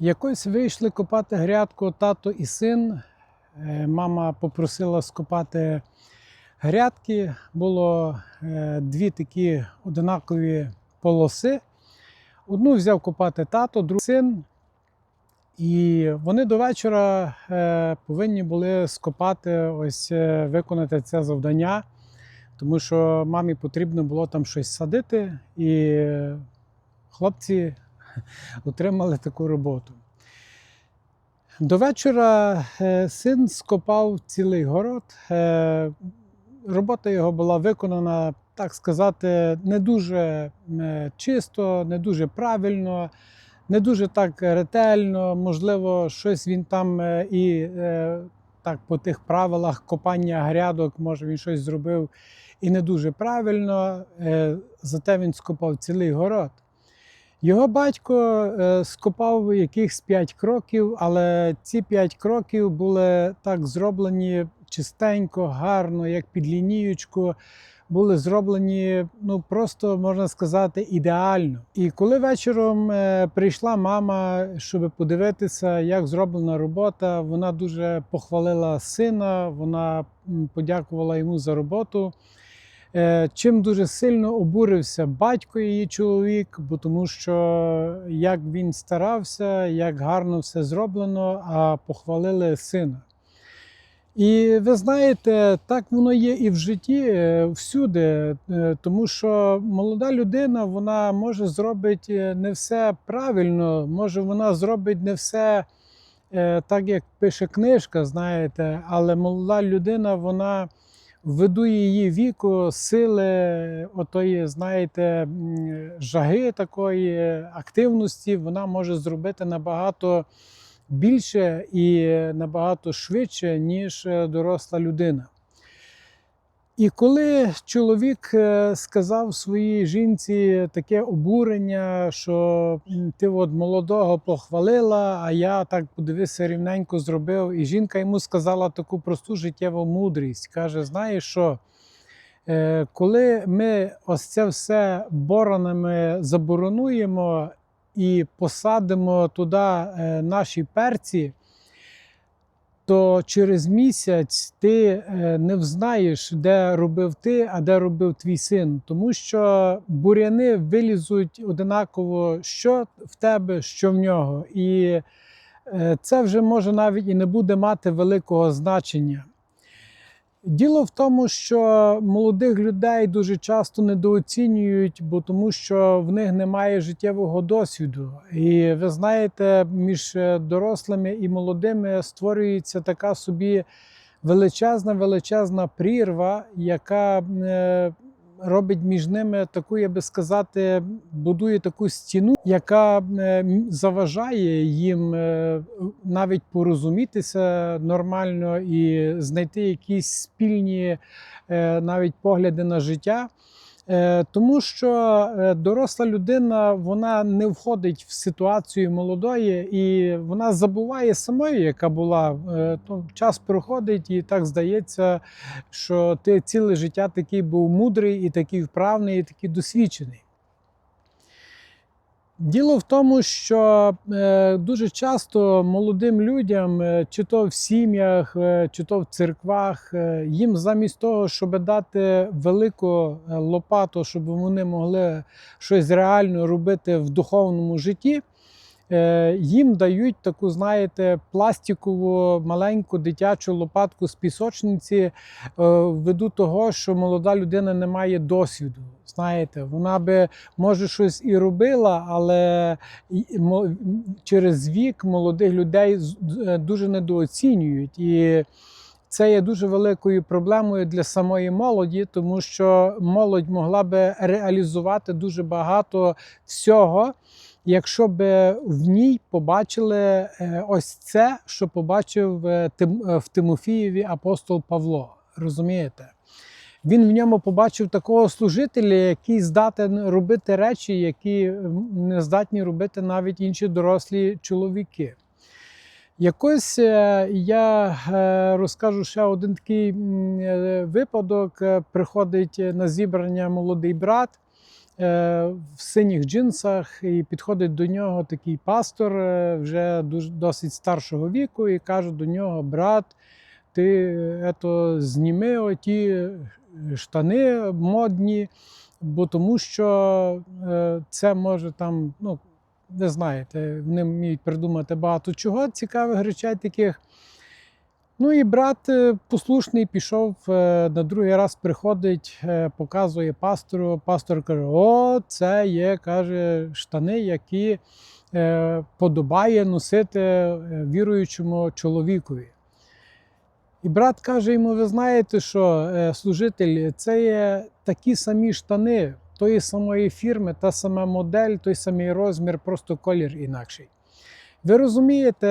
Якось вийшли копати грядку тато і син. Е, Мама попросила скопати грядки. Було е, дві такі одинакові полоси. Одну взяв копати тато, другу син. І вони до вечора е, повинні були скопати, ось виконати це завдання, тому що мамі потрібно було там щось садити, і хлопці отримали таку роботу. До вечора е, син скопав цілий город. Е, Робота його була виконана, так сказати, не дуже е, чисто, не дуже правильно, не дуже так ретельно. Можливо, щось він там і так по тих правилах копання грядок, може він щось зробив і не дуже правильно. Зате він скопав цілий город. Його батько е, скопав якихось 5 кроків, але ці 5 кроків були так зроблені чистенько, гарно, як під лінієчку. Були зроблені, ну просто можна сказати, ідеально. І коли вечором е, прийшла мама, щоб подивитися, як зроблена робота, вона дуже похвалила сина, вона подякувала йому за роботу. Е, Чим дуже сильно обурився батько її чоловік, бо тому що як він старався, як гарно все зроблено, а похвалили сина. І ви знаєте, так воно є і в житті е, всюди, е, тому що молода людина вона може зробити не все правильно, може вона зробить не все так, як пише книжка, знаєте, але молода людина, вона ввиду її віку, сили, отої, знаєте, жаги такої активності, вона може зробити набагато більше і набагато швидше, ніж е, доросла людина. І коли чоловік е, сказав своїй жінці таке обурення, що ти от молодого похвалила, а я так подивися рівненько зробив. І жінка йому сказала таку просту життєву мудрість. Каже: знаєш що? Е, Коли ми ось це все боронами заборонуємо і посадимо туди е, наші перці, то через місяць ти е, не взнаєш, де робив ти, а де робив твій син. Тому що буряни вилізуть одинаково, що в тебе, що в нього. І е, це вже може навіть і не буде мати великого значення. Діло в тому, що молодих людей дуже часто недооцінюють, бо тому що в них немає життєвого досвіду. І ви знаєте, між е, дорослими і молодими створюється така собі величезна, величезна прірва, яка е, робить між ними таку, я би сказати, будує таку стіну, яка е, заважає їм е, навіть порозумітися нормально і знайти якісь спільні е, навіть погляди на життя. Е, Тому що е, доросла людина вона не входить в ситуацію молодої, і вона забуває самою, яка була. Е, То час проходить, і так здається, що ти ціле життя такий був мудрий, і такий вправний, і такий досвідчений. Діло в тому, що е, дуже часто молодим людям, е, чи то в сім'ях, е, чи то в церквах, їм замість того, щоб дати велику лопату, щоб вони могли щось реально робити в духовному житті, їм дають таку, знаєте, пластикову маленьку дитячу лопатку з пісочниці, е, ввиду того, що молода людина не має досвіду. Знаєте, вона би може щось і робила, але через вік молодих людей е, дуже недооцінюють. І це є дуже великою проблемою для самої молоді, тому що молодь могла би реалізувати дуже багато всього, якщо б в ній побачили е, ось це, що побачив е, е, в Тимофієві апостол Павло. Розумієте? Він в ньому побачив такого служителя, який здатен робити речі, які не здатні робити навіть інші дорослі чоловіки. Якось е, я е, розкажу ще один такий е, випадок. Е, Приходить на зібрання молодий брат, е, в синіх джинсах, і підходить до нього такий пастор е, вже досить старшого віку, і каже до нього: брат, ти е, ето, зніми оті штани модні, бо тому що е, це може там, ну, ви знаєте, вони вміють придумати багато чого цікавих речей таких. Ну і брат е, послушний пішов е, на другий раз приходить, е, показує пастору. Пастор каже: О, це є, каже, штани, які подобає носити віруючому чоловікові. І брат каже йому: ви знаєте, що служитель, це є такі самі штани тої самої фірми, та сама модель, той самий розмір, просто колір інакший. Ви розумієте,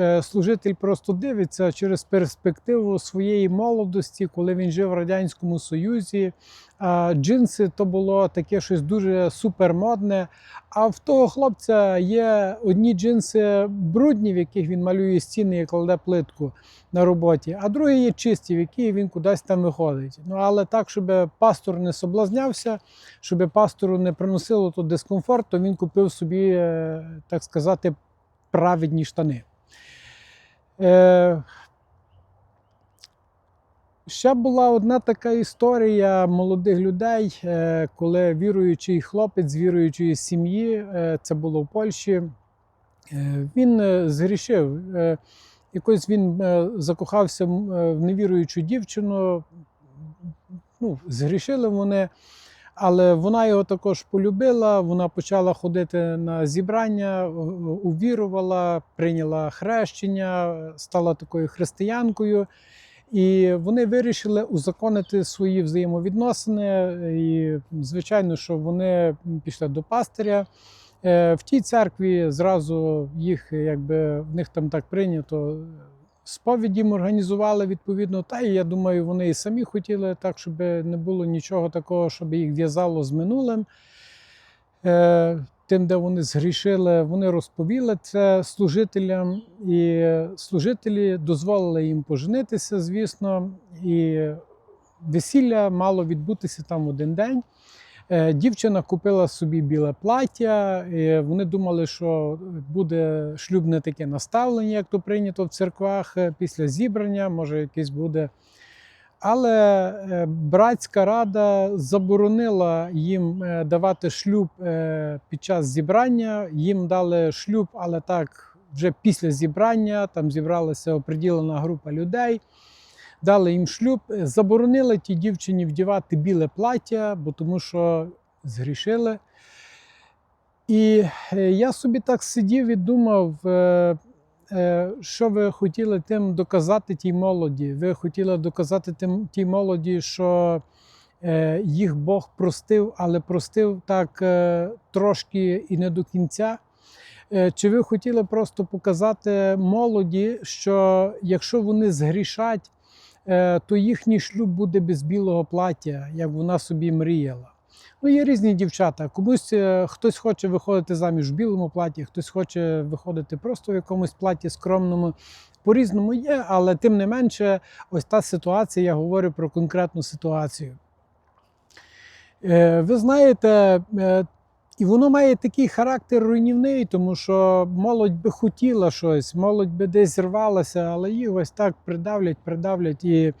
е, служитель просто дивиться через перспективу своєї молодості, коли він жив в Радянському Союзі. Джинси то було таке щось дуже супермодне. А в того хлопця є одні джинси брудні, в яких він малює стіни і кладе плитку на роботі, а другі є чисті, в які він кудись там виходить. Ну але так, щоб пастор не соблазнявся, щоб пастору не приносило то дискомфорт, то він купив собі, е, так сказати, праведні штани. Е, Ще була одна така історія молодих людей, е, коли віруючий хлопець з віруючої сім'ї, е, це було в Польщі, е, він згрішив. Якось він закохався в невіруючу дівчину. Ну, згрішили вони, але вона його також полюбила. Вона почала ходити на зібрання, е, увірувала, прийняла хрещення, стала такою християнкою. І вони вирішили узаконити свої взаємовідносини. І, звичайно, що вони пішли до пастиря. Е, В тій церкві зразу їх, якби в них там так прийнято, сповіді їм організували відповідно. Та і я думаю, вони і самі хотіли так, щоб не було нічого такого, щоб їх в'язало з минулим. Е, Тим, де вони згрішили, вони розповіли це служителям, і служителі дозволили їм поженитися, звісно, і весілля мало відбутися там один день. Е, Дівчина купила собі біле плаття. і Вони думали, що буде шлюбне таке наставлення, як то прийнято в церквах е, після зібрання, може якесь буде. Але е, братська рада заборонила їм давати шлюб під час зібрання. Їм дали шлюб, але так вже після зібрання. Там зібралася оприділена група людей. Дали їм шлюб, Е, заборонили тій дівчині вдівати біле плаття, бо тому що згрішили. І е, я собі так сидів і думав, е, що ви хотіли тим доказати тій молоді. Ви хотіли доказати тим, тій молоді, що їх Бог простив, але простив так трошки і не до кінця. Чи ви хотіли просто показати молоді, що якщо вони згрішать, то їхній шлюб буде без білого плаття, як вона собі мріяла? Ну, є різні дівчата. Комусь е, хтось хоче виходити заміж в білому платі, хтось хоче виходити просто в якомусь платі скромному. По-різному є, але тим не менше, ось та ситуація, я говорю про конкретну ситуацію. Е, Ви знаєте, е, і воно має такий характер руйнівний, тому що молодь би хотіла щось, молодь би десь рвалася, але їх ось так придавлять, придавлять. І,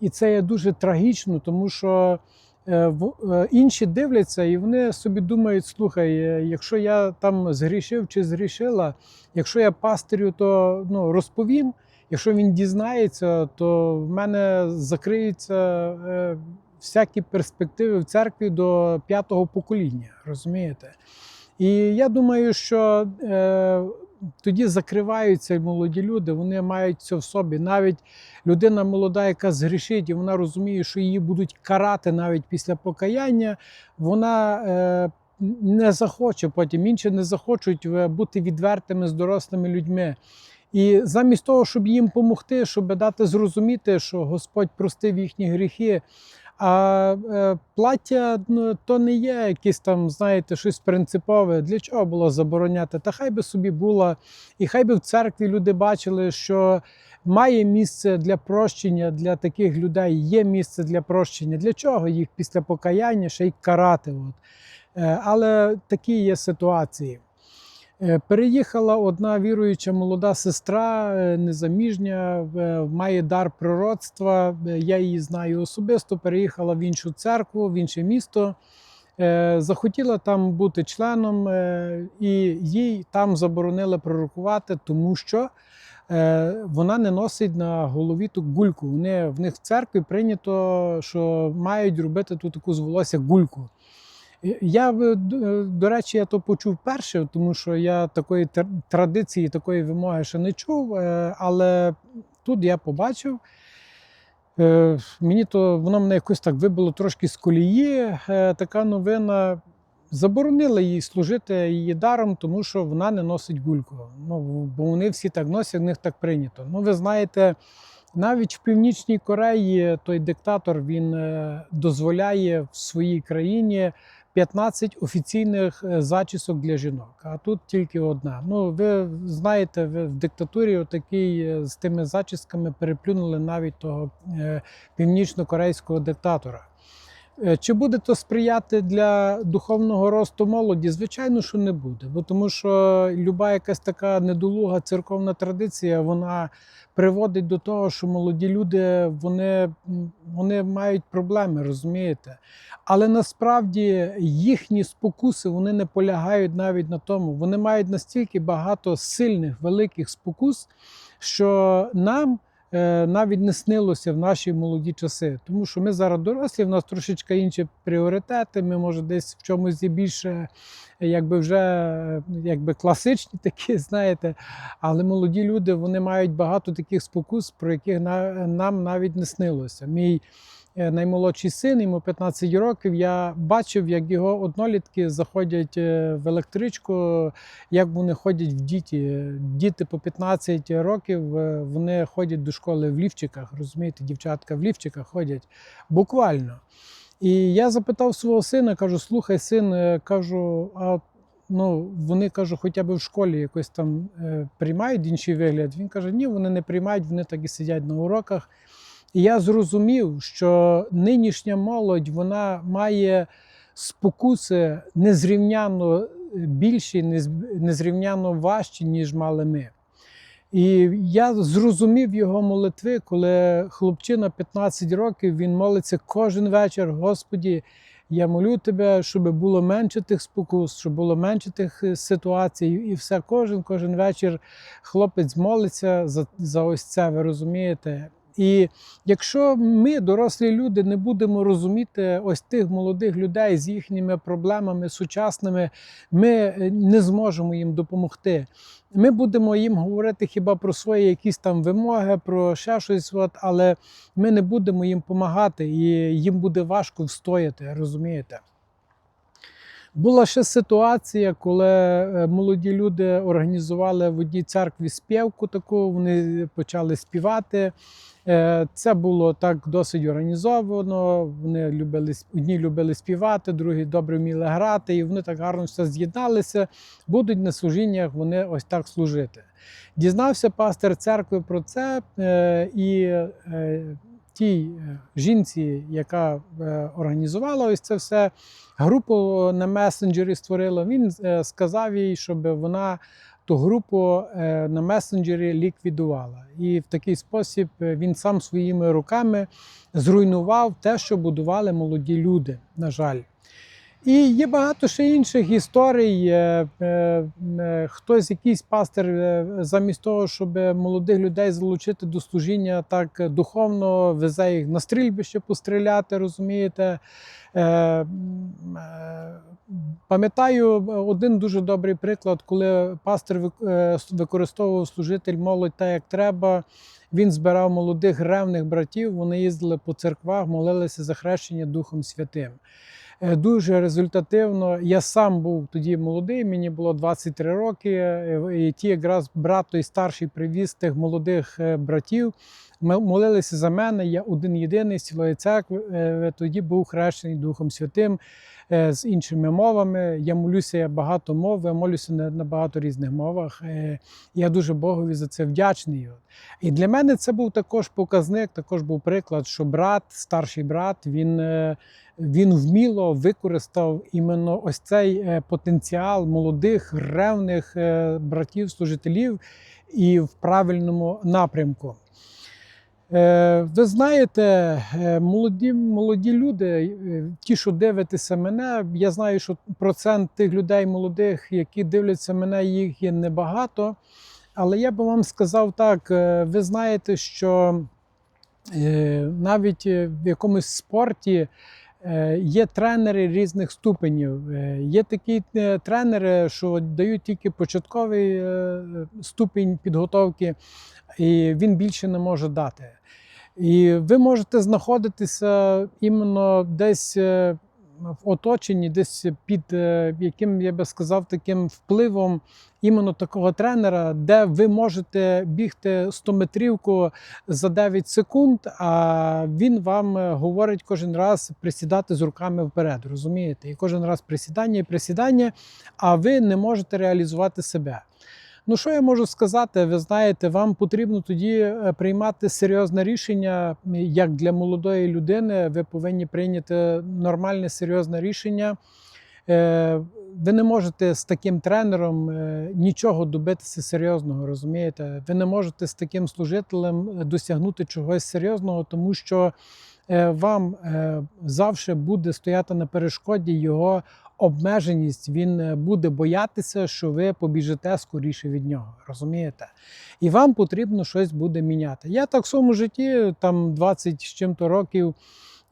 і це є дуже трагічно, тому що е, е, інші дивляться і вони собі думають: слухай, е, якщо я там згрішив чи згрішила, якщо я пастирю, то ну, розповім. Якщо він дізнається, то в мене закриються е, всякі перспективи в церкві до п'ятого покоління. Розумієте? І я думаю, що е, тоді закриваються молоді люди, вони мають це в собі. Навіть людина молода, яка згрішить, і вона розуміє, що її будуть карати навіть після покаяння, вона е, не захоче потім, інші не захочуть бути відвертими з дорослими людьми. І замість того, щоб їм допомогти, щоб дати зрозуміти, що Господь простив їхні гріхи. А е, плаття ну, то не є якесь там, знаєте, щось принципове. Для чого було забороняти? Та хай би собі було, і хай би в церкві люди бачили, що має місце для прощення для таких людей, є місце для прощення. Для чого їх після покаяння ще й карати? От. Е, Але такі є ситуації. Е, Переїхала одна віруюча молода сестра, е, незаміжня, е, має дар пророцтва. Я її знаю особисто. Переїхала в іншу церкву, в інше місто. Захотіла там бути членом, і їй там заборонили пророкувати, тому що вона не носить на голові ту гульку. Вони, в них в церкві прийнято, що мають робити ту таку з волосся гульку. Я е, е, до речі, я то почув перше, тому що я такої традиції, такої вимоги ще не чув. е, Але тут я побачив. Мені то воно мене якось так вибило трошки з колії. Така новина. Заборонили їй служити її даром, тому що вона не носить гульку. Ну, бо вони всі так носять, в них так прийнято. Ну, ви знаєте, навіть в Північній Кореї той диктатор він дозволяє в своїй країні 15 офіційних е, зачісок для жінок, а тут тільки одна. Ну, ви знаєте, ви в диктатурі отакий е, з тими зачісками переплюнули навіть того е, північно-корейського диктатора. Е, Чи буде то сприяти для духовного росту молоді? Звичайно, що не буде, бо тому що люба якась така недолуга церковна традиція, вона приводить до того, що молоді люди вони, вони мають проблеми, розумієте? Але насправді їхні спокуси вони не полягають навіть на тому. Вони мають настільки багато сильних, великих спокус, що нам навіть не снилося в наші молоді часи. Тому що ми зараз дорослі, в нас трошечки інші пріоритети. Ми, може, десь в чомусь є більше, е, якби вже е, якби класичні такі, знаєте. Але молоді люди вони мають багато таких спокус, про яких нам навіть не снилося. Мій е, наймолодший син, йому 15 років. Я бачив, як його однолітки заходять е, в електричку, як вони ходять в діті. Діти по 15 років е, вони ходять до школи в лівчиках. Розумієте, дівчатка в лівчиках ходять буквально. І я запитав свого сина, кажу: слухай, син, е, кажу, а ну, вони кажу, хоча б в школі якось там е, приймають інший вигляд. Він каже, ні, вони не приймають, вони так і сидять на уроках. Я зрозумів, що нинішня молодь вона має спокуси незрівняно більші, незрівняно важчі, ніж мали ми. І я зрозумів його молитви, коли хлопчина 15 років він молиться кожен вечір. Господі, я молю тебе, щоб було менше тих спокус, щоб було менше тих е, ситуацій. І все кожен, кожен вечір хлопець молиться за, за ось це, ви розумієте. І якщо ми, дорослі люди, не будемо розуміти ось тих молодих людей з їхніми проблемами сучасними, ми е, не зможемо їм допомогти. Ми будемо їм говорити хіба про свої якісь там вимоги, про ще щось, от, але ми не будемо їм допомагати, і їм буде важко встояти, розумієте? Була ще ситуація, коли е, молоді люди організували в одній церкві співку таку, вони почали співати. Е, Це було так досить організовано. Вони любили одні любили співати, другі добре вміли грати, і вони так гарно все з'єдналися. Будуть на служіннях вони ось так служити. Дізнався пастир церкви про це, е, і тій е, жінці, яка е, організувала ось це все, групу на месенджері створила. Він е, сказав їй, щоб вона ту групу на месенджері ліквідувала. І в такий спосіб він сам своїми руками зруйнував те, що будували молоді люди, на жаль. І є багато ще інших історій. Е, е, е, Хтось, якийсь пастир, замість того, щоб молодих людей залучити до служіння так духовно, везе їх на стрільбище постріляти, розумієте. Пам'ятаю один дуже добрий приклад, коли пастир використовував служитель молодь так, як треба. Він збирав молодих ревних братів, вони їздили по церквах, молилися за хрещення Духом Святим. Е, Дуже результативно. Я сам був тоді молодий, мені було 23 роки. е, І ті якраз брат той старший привіз тих молодих е, братів. Ми молилися за мене. Я один єдиний з цілої церкви. Тоді був хрещений Духом Святим з іншими мовами. Я молюся я багато мов, я молюся на, багато різних мовах. Я дуже Богові за це вдячний. І для мене це був також показник, також був приклад, що брат, старший брат, він він вміло використав іменно ось цей е, потенціал молодих ревних е, братів-служителів і в правильному напрямку. Е, Ви знаєте, молоді, молоді люди, ті, що дивитеся мене, я знаю, що процент тих людей молодих, які дивляться мене, їх є небагато. Але я би вам сказав так: ви знаєте, що навіть в якомусь спорті є тренери різних ступенів. Е, Є такі е, тренери, що дають тільки початковий е, ступінь підготовки, і він більше не може дати. І ви можете знаходитися іменно десь е, в оточенні, десь під е, яким я би сказав, таким впливом іменно такого тренера, де ви можете бігти 100-метрівку за 9 секунд, а він вам е, говорить кожен раз присідати з руками вперед. Розумієте? І кожен раз присідання і присідання, а ви не можете реалізувати себе. Ну, що я можу сказати? Ви знаєте, вам потрібно тоді е, приймати серйозне рішення, як для молодої людини. Ви повинні прийняти нормальне серйозне рішення. Е, Ви не можете з таким тренером е, нічого добитися серйозного, розумієте? Ви не можете з таким служителем досягнути чогось серйозного, тому що вам завжди буде стояти на перешкоді його обмеженість. Він е, буде боятися, що ви побіжите скоріше від нього. Розумієте? І вам потрібно щось буде міняти. Я так в своєму житті, там 20 з чим-то років.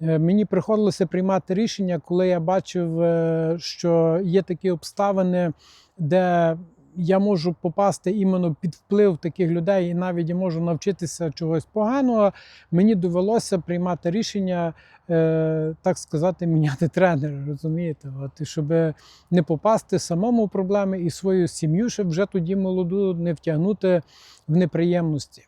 Е, Мені приходилося приймати рішення, коли я бачив, е, що є такі обставини, де я можу попасти іменно під вплив таких людей, і навіть я можу навчитися чогось поганого. Мені довелося приймати рішення, е, так сказати, міняти тренера. Розумієте, от і щоб не попасти самому в проблеми і свою сім'ю, щоб вже тоді молоду не втягнути в неприємності.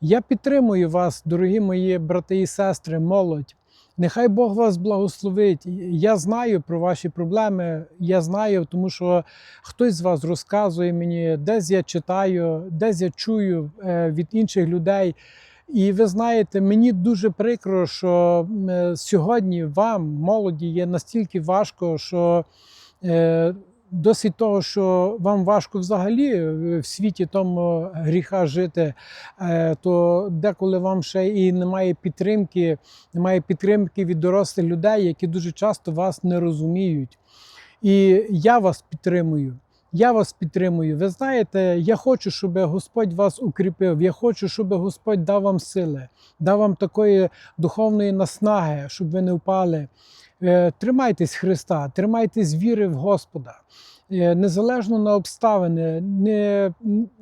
Я підтримую вас, дорогі мої брати і сестри, молодь. Нехай Бог вас благословить. Я знаю про ваші проблеми. Я знаю, тому що хтось з вас розказує мені, десь я читаю, десь я чую е, від інших людей. І ви знаєте, мені дуже прикро, що сьогодні вам, молоді, є настільки важко, що е, досить того, що вам важко взагалі в світі тому гріха жити, е, то деколи вам ще і немає підтримки, немає підтримки від дорослих людей, які дуже часто вас не розуміють. І я вас підтримую. Я вас підтримую. Ви знаєте, я хочу, щоб Господь вас укріпив. Я хочу, щоб Господь дав вам сили, дав вам такої духовної наснаги, щоб ви не впали. Е, Тримайтесь Христа, тримайтесь віри в Господа. Е, Незалежно на обставини, не,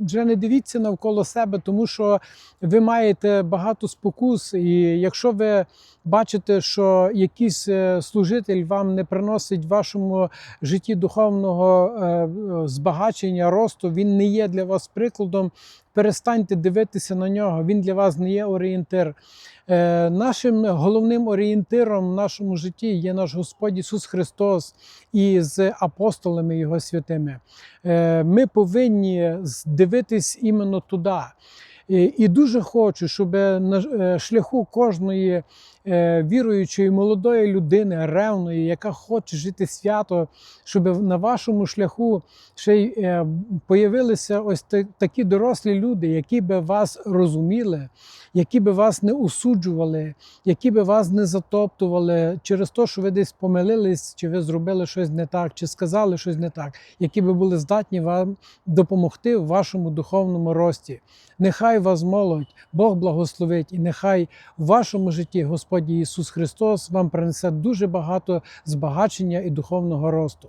вже не дивіться навколо себе, тому що ви маєте багато спокус, і якщо ви бачите, що якийсь е, служитель вам не приносить в вашому житті духовного збагачення, росту, він не є для вас прикладом. Перестаньте дивитися на нього, він для вас не є орієнтир. Е, Нашим головним орієнтиром в нашому житті є наш Господь Ісус Христос і з апостолами Його святими. Е, Ми повинні дивитись іменно туди. І дуже хочу, щоб на е, шляху кожної е, віруючої молодої людини, ревної, яка хоче жити свято, щоб на вашому шляху ще й е, появилися ось такі дорослі люди, які би вас розуміли, які би вас не осуджували, які би вас не затоптували через те, що ви десь помилились, чи ви зробили щось не так, чи сказали щось не так, які би були здатні вам допомогти в вашому духовному рості. Нехай вас молодь, Бог благословить, і нехай в вашому житті Господь Ісус Христос вам принесе дуже багато збагачення і духовного росту.